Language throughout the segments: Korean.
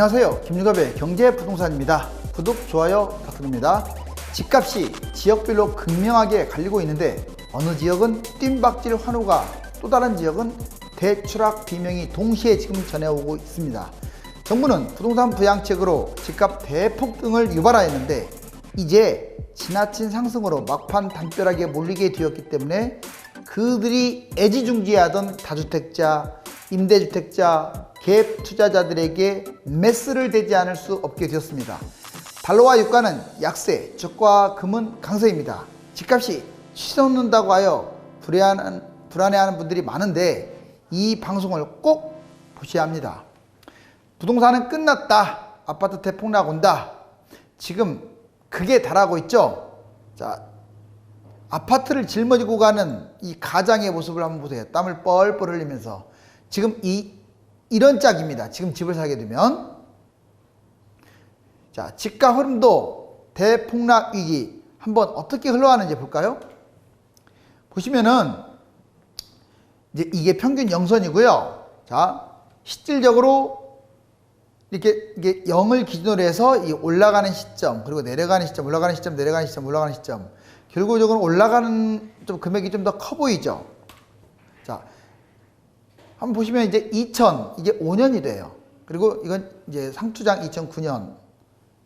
안녕하세요. 김유갑의 경제부동산입니다. 구독, 좋아요 부탁드립니다. 집값이 지역별로 극명하게 갈리고 있는데 어느 지역은 뜀박질 환호가 또 다른 지역은 대추락 비명이 동시에 지금 전해오고 있습니다. 정부는 부동산 부양책으로 집값 대폭 등을 유발하였는데 이제 지나친 상승으로 막판 담벼락에 몰리게 되었기 때문에 그들이 애지중지하던 다주택자, 임대주택자, 갭 투자자들에게 메스를 대지 않을 수 없게 되었습니다. 달러와 유가는 약세, 적과 금은 강세입니다. 집값이 치솟는다고 하여 불안한, 불안해하는 분들이 많은데 이 방송을 꼭 보셔야 합니다. 부동산은 끝났다. 아파트 대폭락 온다. 지금 그게 달하고 있죠. 자, 아파트를 짊어지고 가는 이 가장의 모습을 한번 보세요. 땀을 뻘뻘 흘리면서 지금 이 이런 짝입니다. 지금 집을 사게 되면 자, 집가 흐름도 대폭락 위기 한번 어떻게 흘러가는지 볼까요? 보시면은 이제 이게 평균 영선이고요. 자, 실질적으로 이렇게 이게 0을 기준으로 해서 이 올라가는 시점 그리고 내려가는 시점, 올라가는 시점, 내려가는 시점, 올라가는 시점. 결국적으로 올라가는 좀 금액이 좀 더 커 보이죠. 자, 한번 보시면 이제 2000 이게 5년이 돼요. 그리고 이건 이제 상투장 2009년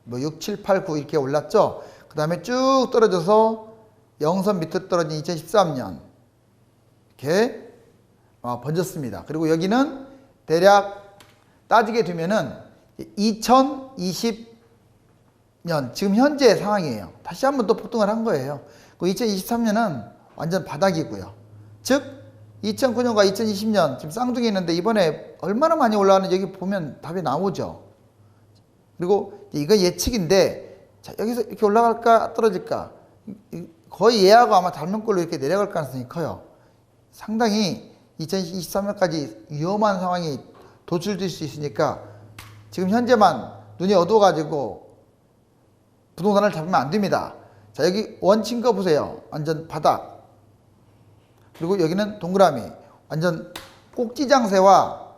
뭐 6, 7, 8, 9 이렇게 올랐죠. 그 다음에 쭉 떨어져서 영선 밑으로 떨어진 2013년 이렇게 어, 번졌습니다. 그리고 여기는 대략 따지게 되면은 2020년 지금 현재 상황이에요. 다시 한번 또 폭등을 한 거예요. 그 2023년은 완전 바닥이고요. 즉 2009년과 2020년 지금 쌍둥이 있는데 이번에 얼마나 많이 올라가는지 여기 보면 답이 나오죠. 그리고 이거 예측인데 자, 여기서 이렇게 올라갈까 떨어질까 이- 거의 예하고 아마 닮은 걸로 이렇게 내려갈 가능성이 커요. 상당히 2023년까지 위험한 상황이 도출될 수 있으니까 지금 현재만 눈이 어두워가지고 부동산을 잡으면 안 됩니다. 자 여기 원친 거 보세요. 완전 바닥. 그리고 여기는 동그라미. 완전 꼭지 장세와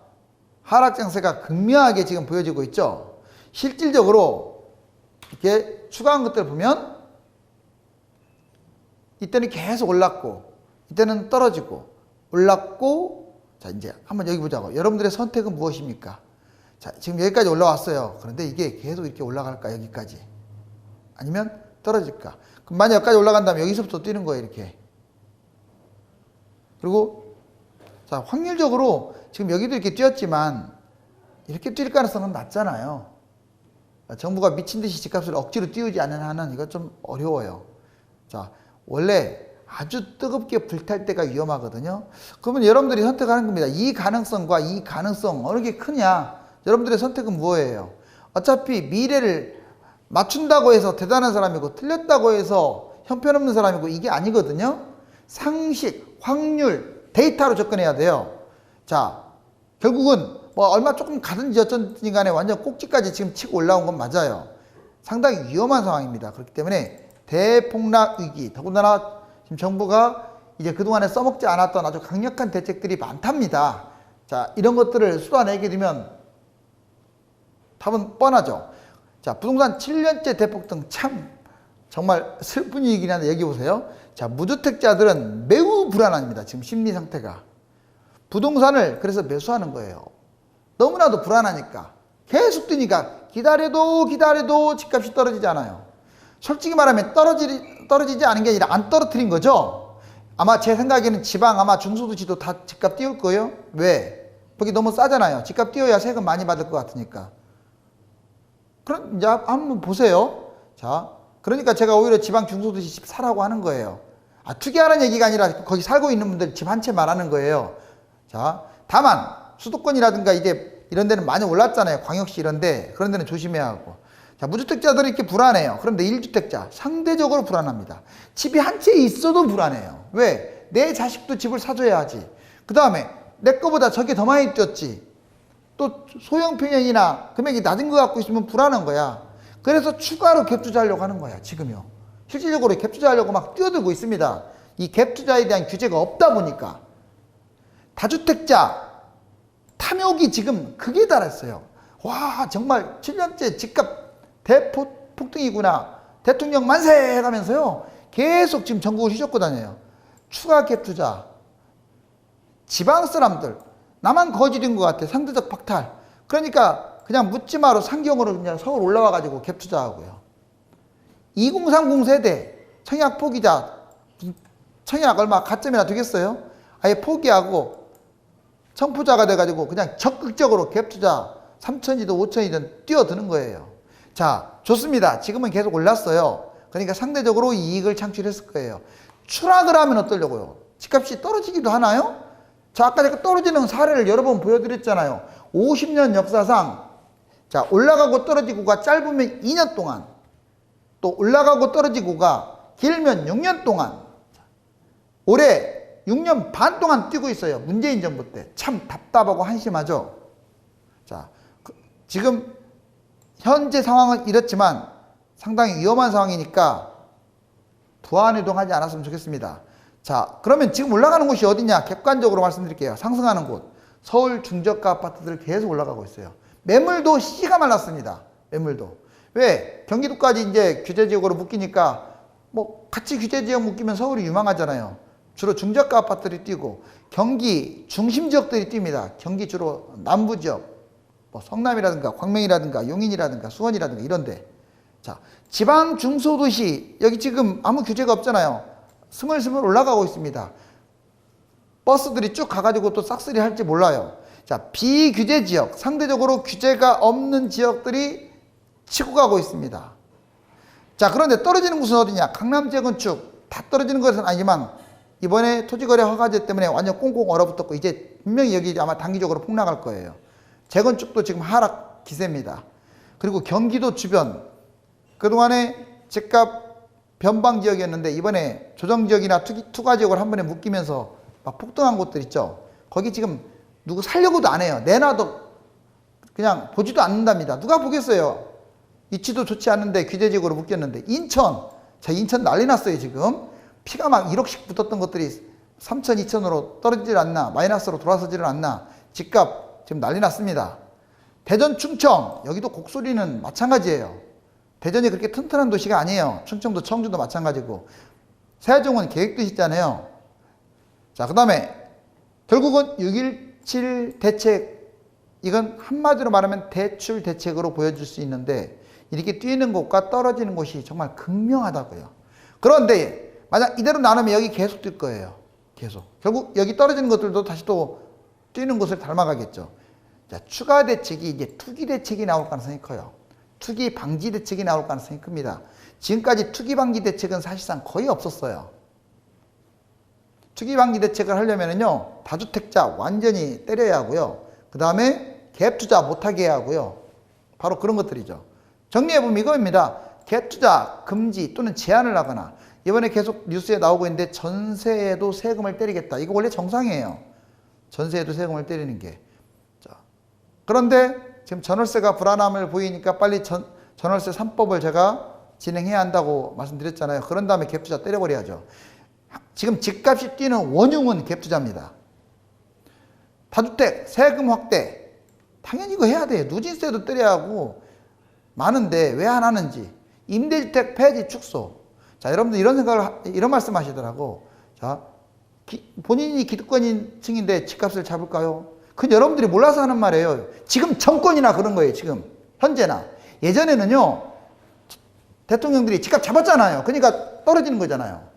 하락 장세가 극명하게 지금 보여지고 있죠. 실질적으로 이렇게 추가한 것들 보면 이때는 계속 올랐고 이때는 떨어지고 올랐고 자 이제 한번 여기 보자고 여러분들의 선택은 무엇입니까? 자 지금 여기까지 올라왔어요. 그런데 이게 계속 이렇게 올라갈까 여기까지 아니면 떨어질까? 그럼 만약 여기까지 올라간다면 여기서부터 뛰는 거예요 이렇게. 그리고 자 확률적으로 지금 여기도 이렇게 뛰었지만 이렇게 뛸 가능성은 낮잖아요. 정부가 미친 듯이 집값을 억지로 띄우지 않는 한은 이거 좀 어려워요. 자, 원래 아주 뜨겁게 불탈 때가 위험하거든요. 그러면 여러분들이 선택하는 겁니다. 이 가능성과 이 가능성 어느 게 크냐? 여러분들의 선택은 무엇이에요? 어차피 미래를 맞춘다고 해서 대단한 사람이고 틀렸다고 해서 형편없는 사람이고 이게 아니거든요. 상식, 확률, 데이터로 접근해야 돼요. 자, 결국은 뭐 얼마 조금 가든지 어쩐지 간에 완전 꼭지까지 지금 치고 올라온 건 맞아요. 상당히 위험한 상황입니다. 그렇기 때문에 대폭락 위기, 더군다나 지금 정부가 이제 그동안에 써먹지 않았던 아주 강력한 대책들이 많답니다. 자, 이런 것들을 쏟아내게 되면 답은 뻔하죠. 자, 부동산 7년째 대폭등 참 정말 슬픈 얘기긴 한데 여기 보세요. 자, 무주택자들은 매우 불안합니다. 지금 심리 상태가. 부동산을 그래서 매수하는 거예요. 너무나도 불안하니까. 계속 뛰니까 기다려도 기다려도 집값이 떨어지지 않아요. 솔직히 말하면 떨어지, 떨어지지 않은 게 아니라 안 떨어뜨린 거죠. 아마 제 생각에는 지방 아마 중소도시도 다 집값 띄울 거예요. 왜? 거기 너무 싸잖아요. 집값 띄워야 세금 많이 받을 것 같으니까. 그럼 이제 한번 보세요. 자, 그러니까 제가 오히려 지방 중소도시 집 사라고 하는 거예요. 아, 투기하는 얘기가 아니라 거기 살고 있는 분들 집 한 채 말하는 거예요. 자, 다만 수도권이라든가 이제 이런 데는 많이 올랐잖아요. 광역시 이런 데. 그런 데는 조심해야 하고. 자, 무주택자들이 이렇게 불안해요. 그런데 1주택자 상대적으로 불안합니다. 집이 한 채 있어도 불안해요. 왜? 내 자식도 집을 사줘야 하지. 그 다음에 내 거보다 저게 더 많이 뛰었지. 또 소형 평형이나 금액이 낮은 거 갖고 있으면 불안한 거야. 그래서 추가로 갭 투자하려고 하는 거야, 지금요. 실질적으로 갭 투자하려고 막 뛰어들고 있습니다. 이 갭 투자에 대한 규제가 없다 보니까. 다주택자 탐욕이 지금 극에 달했어요. 와 정말 7년째 집값 대폭등이구나. 대통령 만세 해가면서요. 계속 지금 전국을 휘젓고 다녀요. 추가 갭 투자. 지방 사람들 나만 거질인 것 같아. 상대적 박탈. 그러니까 그냥 묻지마로 상경으로 그냥 서울 올라와 가지고 갭 투자하고요 2030 세대 청약 포기자 청약 얼마 가점이나 되겠어요 아예 포기하고 청부자가 돼가지고 그냥 적극적으로 갭 투자 3천이든 5천이든 뛰어드는 거예요. 자, 좋습니다. 지금은 계속 올랐어요. 그러니까 상대적으로 이익을 창출했을 거예요. 추락을 하면 어떠려고요? 집값이 떨어지기도 하나요? 자, 아까 제가 떨어지는 사례를 여러 번 보여드렸잖아요. 50년 역사상 자, 올라가고 떨어지고가 짧으면 2년 동안 또 올라가고 떨어지고가 길면 6년 동안 올해 6년 반 동안 뛰고 있어요. 문재인 정부 때. 참 답답하고 한심하죠. 자, 그- 지금 현재 상황은 이렇지만 상당히 위험한 상황이니까 부안해동하지 않았으면 좋겠습니다. 자, 그러면 지금 올라가는 곳이 어디냐? 객관적으로 말씀드릴게요. 상승하는 곳. 서울 중저가 아파트들 계속 올라가고 있어요. 매물도 씨가 말랐습니다. 매물도. 왜? 경기도까지 이제 규제 지역으로 묶이니까 뭐 같이 규제 지역 묶이면 서울이 유망하잖아요. 주로 중저가 아파트들이 뛰고 경기 중심 지역들이 뜁니다. 경기 주로 남부 지역, 뭐 성남이라든가 광명이라든가 용인이라든가 수원이라든가 이런데 자 지방 중소도시 여기 지금 아무 규제가 없잖아요. 스물스물 올라가고 있습니다. 버스들이 쭉 가가지고 또 싹쓸이 할지 몰라요. 자 비규제 지역 상대적으로 규제가 없는 지역들이 치고 가고 있습니다. 자 그런데 떨어지는 곳은 어디냐? 강남 재건축 다 떨어지는 것은 아니지만 이번에 토지거래 허가제 때문에 완전 꽁꽁 얼어붙었고 이제 분명히 여기 아마 단기적으로 폭락할 거예요. 재건축도 지금 하락 기세입니다. 그리고 경기도 주변 그동안에 집값 변방 지역이었는데 이번에 조정 지역이나 투기, 투가 지역을 한 번에 묶이면서 막 폭등한 곳들 있죠. 거기 지금 누구 살려고도 안 해요. 내놔도 그냥 보지도 않는답니다. 누가 보겠어요? 위치도 좋지 않은데 규제지역으로 묶였는데 인천. 자 인천 난리 났어요 지금. 피가 막 1억씩 붙었던 것들이 3천 2천으로 떨어지질 않나 마이너스로 돌아서지를 않나. 집값 지금 난리 났습니다. 대전 충청. 여기도 곡소리는 마찬가지예요. 대전이 그렇게 튼튼한 도시가 아니에요. 충청도 청주도 마찬가지고. 세종은 계획도시잖아요. 자 그 다음에 결국은 6.17 대책 이건 한마디로 말하면 대출 대책으로 보여줄 수 있는데 이렇게 뛰는 곳과 떨어지는 곳이 정말 극명하다고요. 그런데 만약 이대로 나누면 여기 계속 뛸 거예요. 계속. 결국 여기 떨어지는 것들도 다시 또 뛰는 곳을 닮아가겠죠. 자, 추가 대책이 이제 투기 대책이 나올 가능성이 커요. 투기 방지 대책이 나올 가능성이 큽니다. 지금까지 투기 방지 대책은 사실상 거의 없었어요. 투기 방지 대책을 하려면은요, 다주택자 완전히 때려야 하고요. 그 다음에 갭 투자 못하게 하고요. 바로 그런 것들이죠. 정리해보면 이겁니다. 갭 투자 금지 또는 제한을 하거나 이번에 계속 뉴스에 나오고 있는데 전세에도 세금을 때리겠다. 이거 원래 정상이에요. 전세에도 세금을 때리는 게. 자, 그런데 지금 전월세가 불안함을 보이니까 빨리 전, 전월세 3법을 제가 진행해야 한다고 말씀드렸잖아요. 그런 다음에 갭 투자 때려버려야죠. 지금 집값이 뛰는 원흉은 갭 투자입니다. 다주택 세금 확대 당연히 이거 해야 돼요. 누진세도 때려야 하고 많은데 왜 안 하는지 임대주택 폐지 축소. 자 여러분들 이런 생각을 하- 이런 말씀 하시더라고. 자 기- 본인이 기득권인 층인데 집값을 잡을까요? 그건 여러분들이 몰라서 하는 말이에요. 지금 정권이나 그런 거예요. 지금 현재나 예전에는요 대통령들이 집값 잡았잖아요. 그러니까 떨어지는 거잖아요.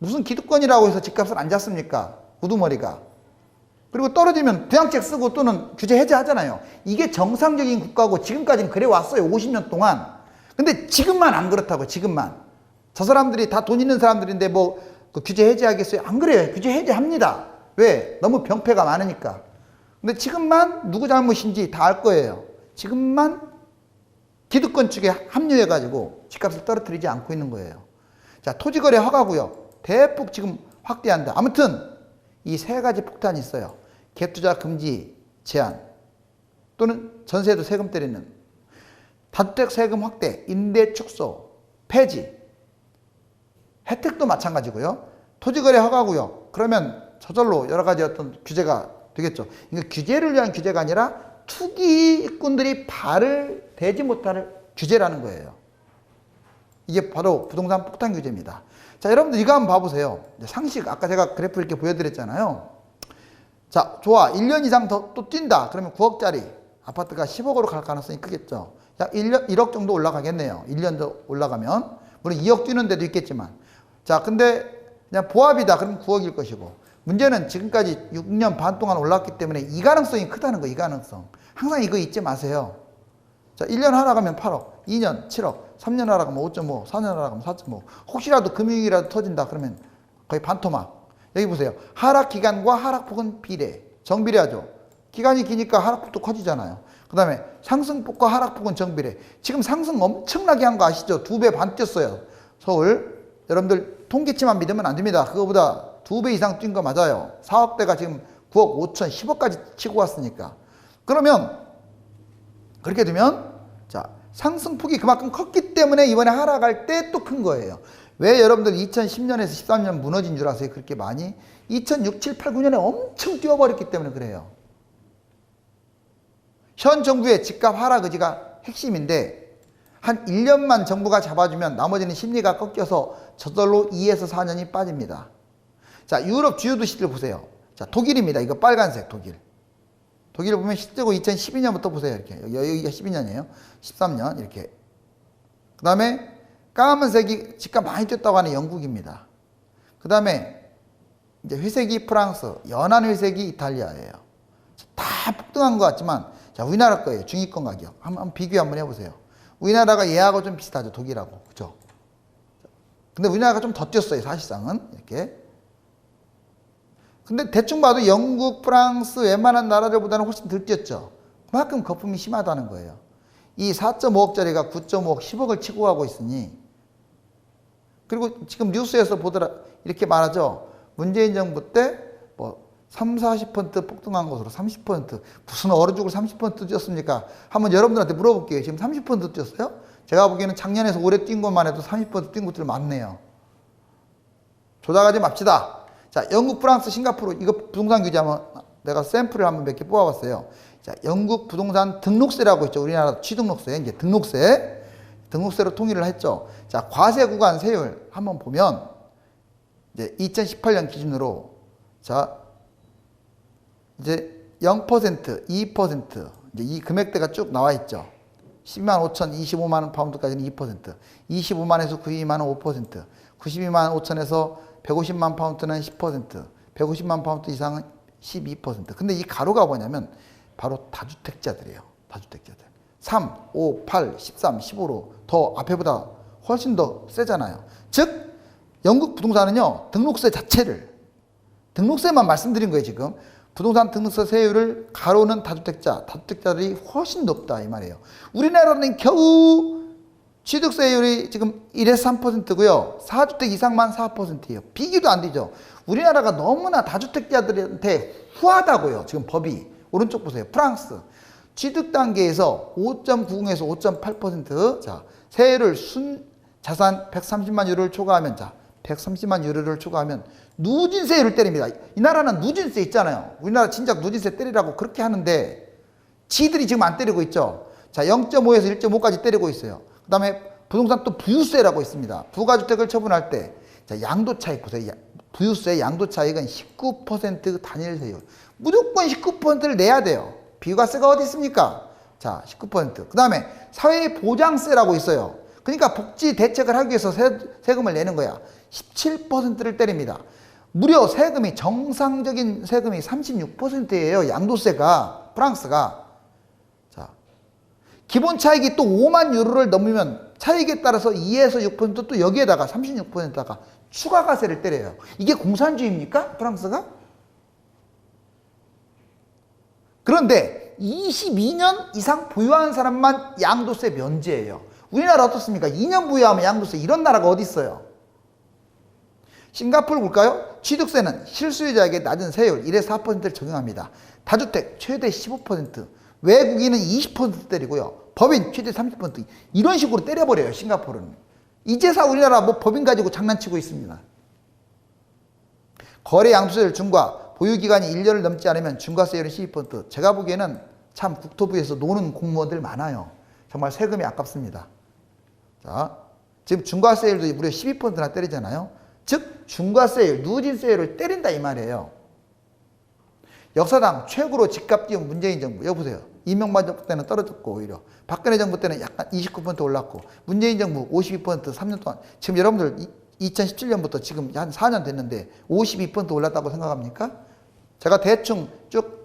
무슨 기득권이라고 해서 집값을 안 잡습니까? 우두머리가. 그리고 떨어지면 부양책 쓰고 또는 규제 해제하잖아요. 이게 정상적인 국가고 지금까지는 그래 왔어요. 50년 동안. 근데 지금만 안 그렇다고, 지금만. 저 사람들이 다 돈 있는 사람들인데 뭐 그 규제 해제하겠어요? 안 그래요. 규제 해제합니다. 왜? 너무 병폐가 많으니까. 근데 지금만 누구 잘못인지 다 알 거예요. 지금만 기득권 측에 합류해가지고 집값을 떨어뜨리지 않고 있는 거예요. 자, 토지거래 허가구역 대폭 지금 확대한다. 아무튼 이 세 가지 폭탄이 있어요. 갭투자 금지 제한 또는 전세도 세금 때리는 다주택 세금 확대, 임대 축소, 폐지, 혜택도 마찬가지고요. 토지거래 허가구역 그러면 저절로 여러 가지 어떤 규제가 되겠죠. 이거 규제를 위한 규제가 아니라 투기꾼들이 발을 대지 못할 규제라는 거예요. 이게 바로 부동산 폭탄 규제입니다. 자, 여러분들 이거 한번 봐보세요. 상식, 아까 제가 그래프 이렇게 보여드렸잖아요. 자, 좋아. 1년 이상 더 또 뛴다. 그러면 9억짜리 아파트가 10억으로 갈 가능성이 크겠죠. 약 1년, 1억 정도 올라가겠네요. 1년 더 올라가면. 물론 2억 뛰는 데도 있겠지만. 자, 근데 그냥 보합이다. 그러면 9억일 것이고. 문제는 지금까지 6년 반 동안 올랐기 때문에 이 가능성이 크다는 거, 이 가능성. 항상 이거 잊지 마세요. 자, 1년 하락하면 8억, 2년 7억, 3년 하락하면 5.5, 4년 하락하면 4.5. 혹시라도 금융위기라도 터진다 그러면 거의 반토막. 여기 보세요. 하락 기간과 하락폭은 비례. 정비례하죠. 기간이 기니까 하락폭도 커지잖아요. 그 다음에 상승폭과 하락폭은 정비례. 지금 상승 엄청나게 한 거 아시죠? 두 배 반 뛰었어요. 서울. 여러분들 통계치만 믿으면 안 됩니다. 그거보다 두 배 이상 뛴 거 맞아요. 4억대가 지금 9억 5천, 10억까지 치고 왔으니까. 그러면 그렇게 되면 자 상승폭이 그만큼 컸기 때문에 이번에 하락할 때 또 큰 거예요. 왜 여러분들 2010년에서 13년 무너진 줄 아세요? 그렇게 많이? 2006, 7, 8, 9년에 엄청 뛰어버렸기 때문에 그래요. 현 정부의 집값 하락 의지가 핵심인데 한 1년만 정부가 잡아주면 나머지는 심리가 꺾여서 저절로 2에서 4년이 빠집니다. 자, 유럽 주요 도시들 보세요. 자, 독일입니다. 이거 빨간색 독일. 독일을 보면 실제로 2012년부터 보세요. 이렇게. 여기- 여기가 12년이에요. 13년 이렇게. 그 다음에 까만색이 집값 많이 뛰었다고 하는 영국입니다. 그 다음에 이제 회색이 프랑스, 연한 회색이 이탈리아예요. 다 폭등한 것 같지만 자 우리나라 거예요. 중위권 가격. 한번 비교 한번 해보세요. 우리나라가 얘하고 좀 비슷하죠. 독일하고. 그죠? 근데 우리나라가 좀 더 뛰었어요. 사실상은. 이렇게. 근데 대충 봐도 영국, 프랑스 웬만한 나라들보다는 훨씬 덜 뛰었죠. 그만큼 거품이 심하다는 거예요. 이 4.5억짜리가 9.5억, 10억을 치고 가고 있으니 그리고 지금 뉴스에서 보더라 이렇게 말하죠. 문재인 정부 때 뭐 3, 40% 폭등한 것으로 30% 무슨 얼어 죽을 30% 뛰었습니까? 한번 여러분들한테 물어볼게요. 지금 30% 뛰었어요? 제가 보기에는 작년에서 올해 뛴 것만 해도 30%뛴 것들 많네요. 조작하지 맙시다. 자, 영국, 프랑스, 싱가포르 이거 부동산 규제 한번 내가 샘플을 한번 몇 개 뽑아봤어요. 자, 영국 부동산 등록세라고 있죠. 우리나라 취등록세 이제 등록세 등록세로 통일을 했죠. 자, 과세 구간 세율 한번 보면 이제 2018년 기준으로 자 이제 0%, 2% 이제 이 금액대가 쭉 나와 있죠. 10만 5천, 25만 원 파운드까지는 2%, 25만에서 92만 원 5%, 92만 5천에서 150만 파운드는 10%, 150만 파운드 이상은 12%. 근데 이 가로가 뭐냐면 바로 다주택자들이에요. 다주택자들. 3, 5, 8, 13, 15로 더 앞에보다 훨씬 더 세잖아요. 즉 영국 부동산은요 등록세 자체를 등록세만 말씀드린 거예요 지금 부동산 등록세 세율을 가로는 다주택자 다주택자들이 훨씬 높다 이 말이에요 우리나라는 겨우 취득세율이 지금 1에서 3%고요 4주택 이상만 4%예요 비교도 안 되죠 우리나라가 너무나 다주택자들한테 후하다고요 지금 법이 오른쪽 보세요 프랑스 취득 단계에서 5.90에서 5.8%자 세율을 순 자산 130만 유로를 초과하면 자 130만 유로를 초과하면 누진세율을 때립니다. 이 나라는 누진세 있잖아요. 우리나라 진작 누진세 때리라고 그렇게 하는데 지들이 지금 안 때리고 있죠. 자 0.5에서 1.5까지 때리고 있어요. 그 다음에 부동산 또 부유세라고 있습니다. 부가주택을 처분할 때 자, 양도 차익 보세요. 야- 부유세 양도 차익은 19% 단일 세율. 무조건 19%를 내야 돼요. 비과세가 어디 있습니까? 자, 19%. 그 다음에 사회보장세라고 있어요. 그러니까 복지 대책을 하기 위해서 세, 세금을 내는 거야. 17%를 때립니다. 무려 세금이 정상적인 세금이 36%예요. 양도세가 프랑스가. 자. 기본 차익이 또 5만 유로를 넘으면 차익에 따라서 2에서 6%또 여기에다가 36%다가 추가 과세를 때려요. 이게 공산주의입니까? 프랑스가? 그런데 22년 이상 보유한 사람만 양도세 면제예요. 우리나라 어떻습니까? 2년 보유하면 양도세 이런 나라가 어디 있어요? 싱가포르 볼까요? 취득세는 실수요자에게 낮은 세율 1에서 4%를 적용합니다. 다주택 최대 15%, 외국인은 20% 때리고요. 법인 최대 30% 이런 식으로 때려버려요. 싱가포르는. 이제사 우리나라 뭐 법인 가지고 장난치고 있습니다. 거래 양도세율 중과 보유 기간이 1년을 넘지 않으면 중과세율은 12%. 제가 보기에는 참 국토부에서 노는 공무원들 많아요. 정말 세금이 아깝습니다. 자, 지금 중과세율도 무려 12%나 때리잖아요. 즉 중과세율, 누진세율을 때린다 이 말이에요. 역사상 최고로 집값 띄운 문재인 정부 여기 보세요. 이명박 정부 때는 떨어졌고 오히려 박근혜 정부 때는 약간 29% 올랐고 문재인 정부 52% 3년 동안 지금 여러분들 2017년부터 지금 한 4년 됐는데 52% 올랐다고 생각합니까? 제가 대충 쭉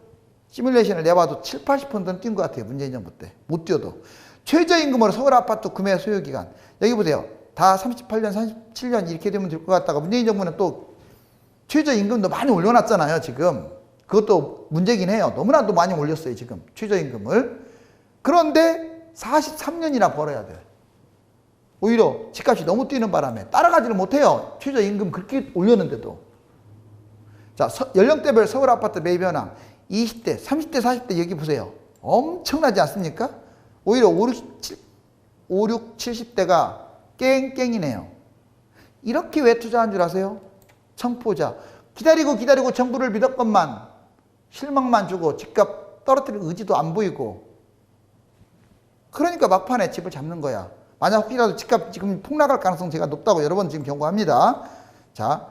시뮬레이션을 내봐도 7, 80%는 뛴 것 같아요. 문재인 정부 때. 못 뛰어도. 최저임금으로 서울 아파트 구매 소요기간. 여기 보세요. 다 38년, 37년 이렇게 되면 될 것 같다가 문재인 정부는 또 최저임금도 많이 올려놨잖아요. 지금. 그것도 문제긴 해요. 너무나도 많이 올렸어요. 지금. 최저임금을. 그런데 43년이나 벌어야 돼. 오히려 집값이 너무 뛰는 바람에 따라가지를 못해요. 최저임금 그렇게 올렸는데도. 자, 서- 연령대별 서울 아파트 매입 현황 20대, 30대, 40대 여기 보세요. 엄청나지 않습니까? 오히려 5, 6, 7, 5, 6 70대가 깽깽이네요. 이렇게 왜 투자한 줄 아세요? 청포자. 기다리고 기다리고 정부를 믿었건만 실망만 주고 집값 떨어뜨릴 의지도 안 보이고 그러니까 막판에 집을 잡는 거야. 만약 혹시라도 집값 지금 폭락할 가능성 제가 높다고 여러 번 지금 경고합니다. 자,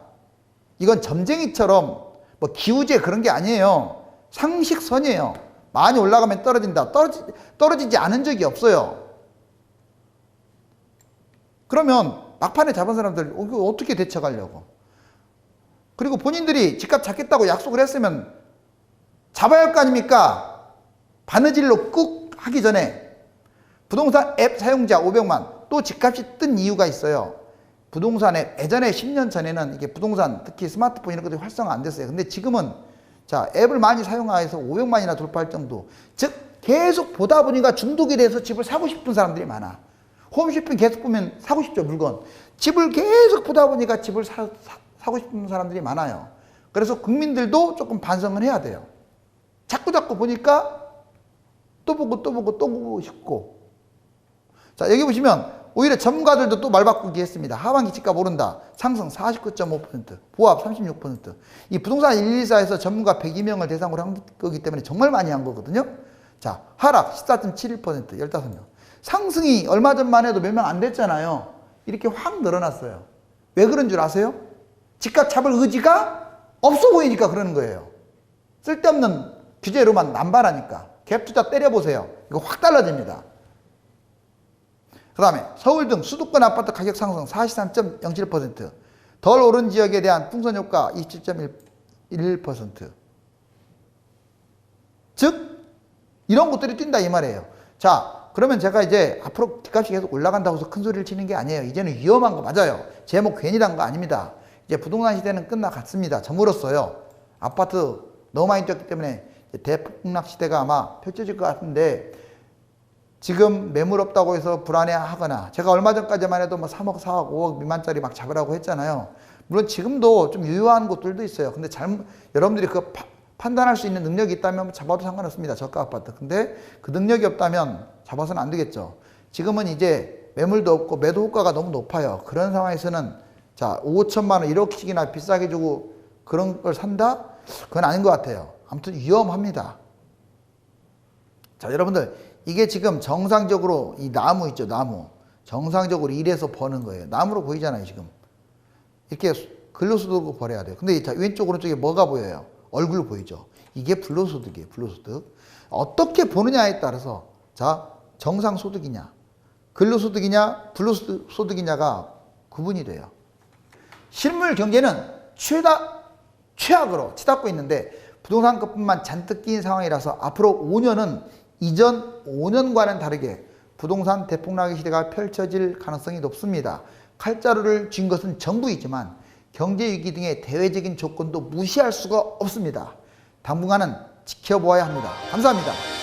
이건 점쟁이처럼 뭐 기우제 그런 게 아니에요. 상식선이에요. 많이 올라가면 떨어진다. 떨어지, 떨어지지 않은 적이 없어요. 그러면 막판에 잡은 사람들 어떻게 대처하려고? 그리고 본인들이 집값 잡겠다고 약속을 했으면 잡아야 할 거 아닙니까? 바느질로 꾹 하기 전에 부동산 앱 사용자 500만 또 집값이 뜬 이유가 있어요. 부동산 앱 예전에 10년 전에는 이게 부동산 특히 스마트폰 이런 것들이 활성화 안 됐어요. 근데 지금은 자 앱을 많이 사용해서 500만이나 돌파할 정도. 즉 계속 보다 보니까 중독이 돼서 집을 사고 싶은 사람들이 많아. 홈쇼핑 계속 보면 사고 싶죠 물건. 집을 계속 보다 보니까 집을 사, 사, 고 싶은 사람들이 많아요. 그래서 국민들도 조금 반성을 해야 돼요. 자꾸 자꾸 보니까 또 보고 또 보고 또 보고 싶고 자 여기 보시면 오히려 전문가들도 또 말 바꾸기 했습니다. 하반기 집값 오른다. 상승 49.5% 보합 36%이 부동산 114에서 전문가 102명을 대상으로 한 거기 때문에 정말 많이 한 거거든요. 자 하락 14.71% 15명 상승이 얼마 전만 해도 몇 명 안 됐잖아요. 이렇게 확 늘어났어요. 왜 그런 줄 아세요? 집값 잡을 의지가 없어 보이니까 그러는 거예요. 쓸데없는 규제로만 남발하니까 갭 투자 때려보세요. 이거 확 달라집니다. 그 다음에 서울 등 수도권 아파트 가격 상승 43.07%, 덜 오른 지역에 대한 풍선 효과 27.11%. 즉, 이런 것들이 뛴다 이 말이에요. 자, 그러면 제가 이제 앞으로 집값이 계속 올라간다고 해서 큰 소리를 치는 게 아니에요. 이제는 위험한 거 맞아요. 제목 괜히 단 거 아닙니다. 이제 부동산 시대는 끝나갔습니다. 저물었어요. 아파트 너무 많이 뛰었기 때문에 대폭락 시대가 아마 펼쳐질 것 같은데 지금 매물 없다고 해서 불안해하거나 제가 얼마 전까지만 해도 뭐 3억, 4억, 5억 미만짜리 막 잡으라고 했잖아요. 물론 지금도 좀 유효한 곳들도 있어요. 근데 잘못 여러분들이 그 파- 판단할 수 있는 능력이 있다면 잡아도 상관없습니다. 저가 아파트. 근데 그 능력이 없다면 잡아서는 안 되겠죠. 지금은 이제 매물도 없고 매도 효과가 너무 높아요. 그런 상황에서는 자 5천만 원 1억씩이나 비싸게 주고 그런 걸 산다? 그건 아닌 것 같아요. 아무튼 위험합니다. 자, 여러분들, 이게 지금 정상적으로 이 나무 있죠, 나무. 정상적으로 일해서 버는 거예요. 나무로 보이잖아요, 지금. 이렇게 근로소득으로 벌어야 돼요. 근데 자, 왼쪽, 오른쪽에 뭐가 보여요? 얼굴 보이죠? 이게 불로소득이에요, 불로소득. 어떻게 보느냐에 따라서, 자, 정상소득이냐, 근로소득이냐, 불로소득이냐가 구분이 돼요. 실물 경제는 최다, 최악으로 치닫고 있는데 부동산급뿐만 잔뜩 끼인 상황이라서 앞으로 5년은 이전 5년과는 다르게 부동산 대폭락의 시대가 펼쳐질 가능성이 높습니다. 칼자루를 쥔 것은 정부이지만 경제 위기 등의 대외적인 조건도 무시할 수가 없습니다. 당분간은 지켜보아야 합니다. 감사합니다.